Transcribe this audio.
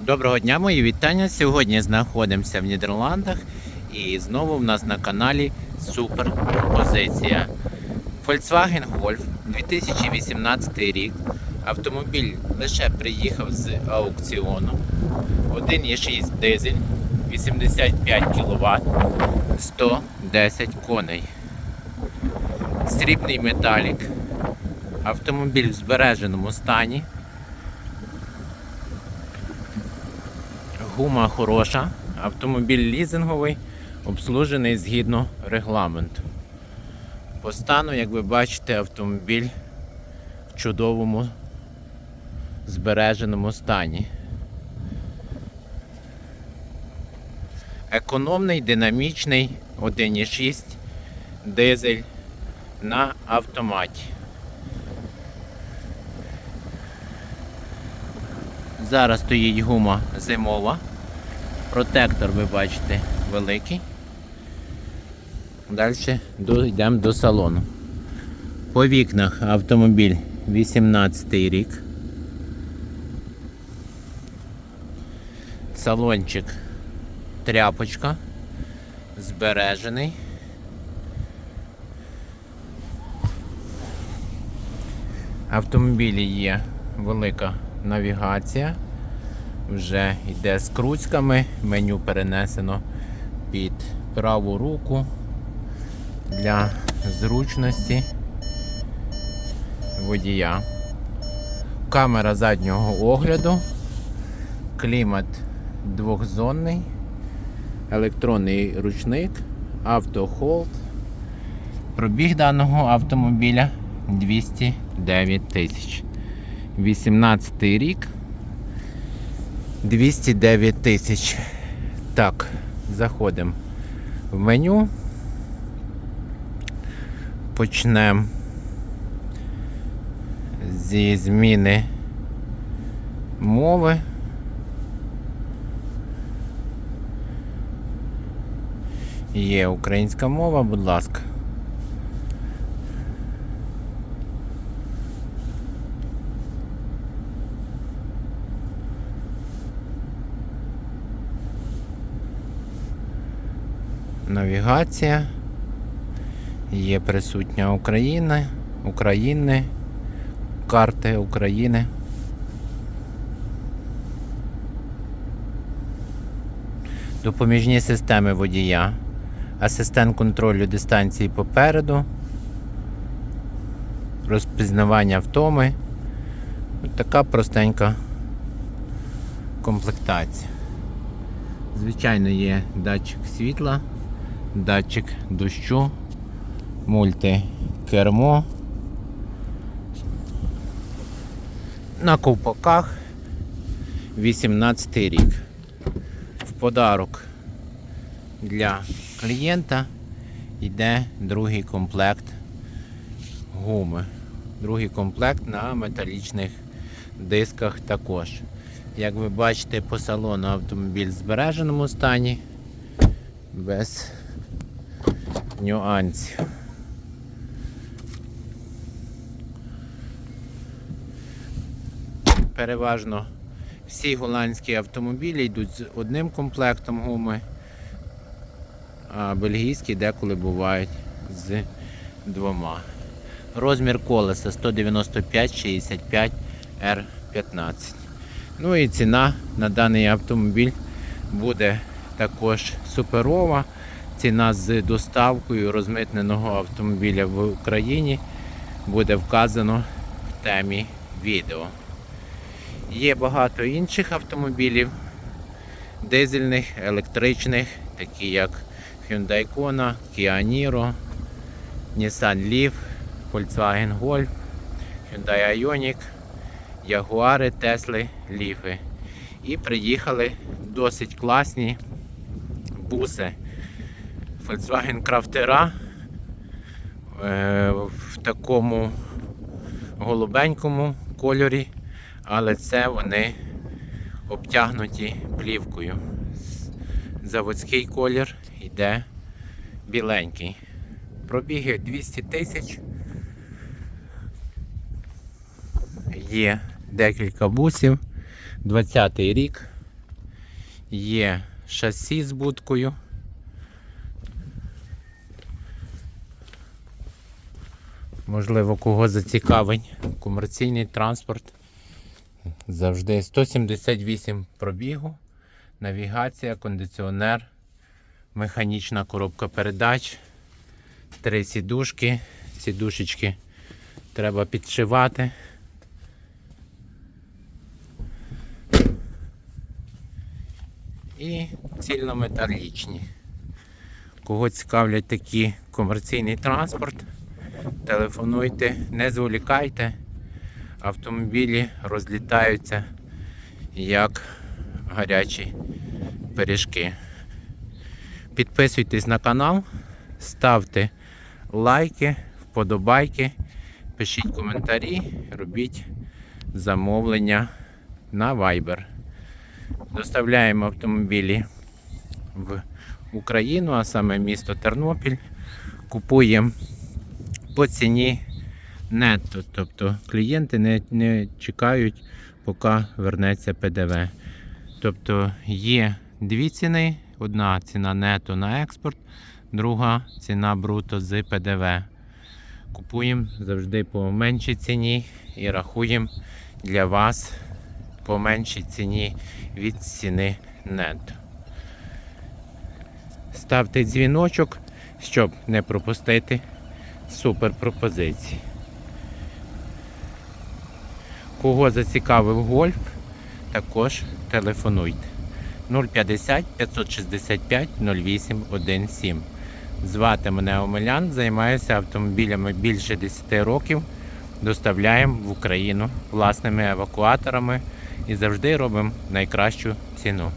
Доброго дня, мої вітання. Сьогодні знаходимося в Нідерландах і знову в нас на каналі супер пропозиція. Volkswagen Golf 2018 рік. Автомобіль лише приїхав з аукціону. 1,6 дизель, 85 кВт, 110 коней. Срібний металік. Автомобіль в збереженому стані. Гума хороша, автомобіль лізинговий, обслужений згідно регламенту. По стану, як ви бачите, автомобіль в чудовому збереженому стані. Економний, динамічний 1,6 дизель на автоматі. Зараз стоїть гума зимова. Протектор, ви бачите, великий. Далі йдемо до салону. По вікнах автомобіль 18 рік. Салончик тряпочка. Збережений. В автомобілі є велика навігація. Вже йде з круцьками, меню перенесено під праву руку для зручності водія. Камера заднього огляду, клімат двохзонний, електронний ручник, автохолд. Пробіг даного автомобіля 209 тисяч. 18 рік. 209 тисяч. Так, заходимо в меню. Почнемо зі зміни мови. Є українська мова, будь ласка. Навігація. Є присутня Україна, України, карти України. Допоміжні системи водія, асистент контролю дистанції попереду, розпізнавання втоми. Ось така простенька комплектація. Звичайно, є датчик світла, датчик дощу, мультикермо. На ковпаках 18 рік. В подарок для клієнта йде другий комплект гуми. Другий комплект на металічних дисках також. Як ви бачите, по салону автомобіль в збереженому стані, без нюансів. Переважно всі голландські автомобілі йдуть з одним комплектом гуми, а бельгійські деколи бувають з двома. Розмір колеса 195-65 R15. Ну і ціна на даний автомобіль буде також суперова. Ціна з доставкою розмитненого автомобіля в Україні буде вказано в темі відео. Є багато інших автомобілів, дизельних, електричних, такі як Hyundai Kona, Kia Niro, Nissan Leaf, Volkswagen Golf, Hyundai Ioniq, Ягуари, Тесли, Ліфи. І приїхали досить класні буси Volkswagen е, в такому голубенькому кольорі, але це вони обтягнуті плівкою. Заводський колір йде біленький. Пробіги 200 тисяч. Є декілька бусів. 20-й рік. Є шасі з будкою. Можливо, кого зацікавить комерційний транспорт. Завжди 178 пробігу, навігація, кондиціонер, механічна коробка передач, три сідушки. Сідушечки треба підшивати. І цільнометалічні. Кого цікавлять такі комерційний транспорт, телефонуйте, не зволікайте. Автомобілі розлітаються як гарячі пиріжки. Підписуйтесь на канал, ставте лайки, вподобайки, пишіть коментарі, робіть замовлення на Viber. Доставляємо автомобілі в Україну, а саме місто Тернопіль. Купуємо по ціні нетто. Тобто клієнти не, не чекають, поки вернеться ПДВ. Тобто є дві ціни: одна ціна нетто на експорт, друга ціна бруто з ПДВ. Купуємо завжди по меншій ціні і рахуємо для вас по меншій ціні від ціни нетто. Ставте дзвіночок, щоб не пропустити супер пропозиції. Кого зацікавив гольф, також телефонуйте 050 565 08 17. Звати мене Омелян, займаюся автомобілями більше 10 років. Доставляємо в Україну власними евакуаторами і завжди робимо найкращу ціну.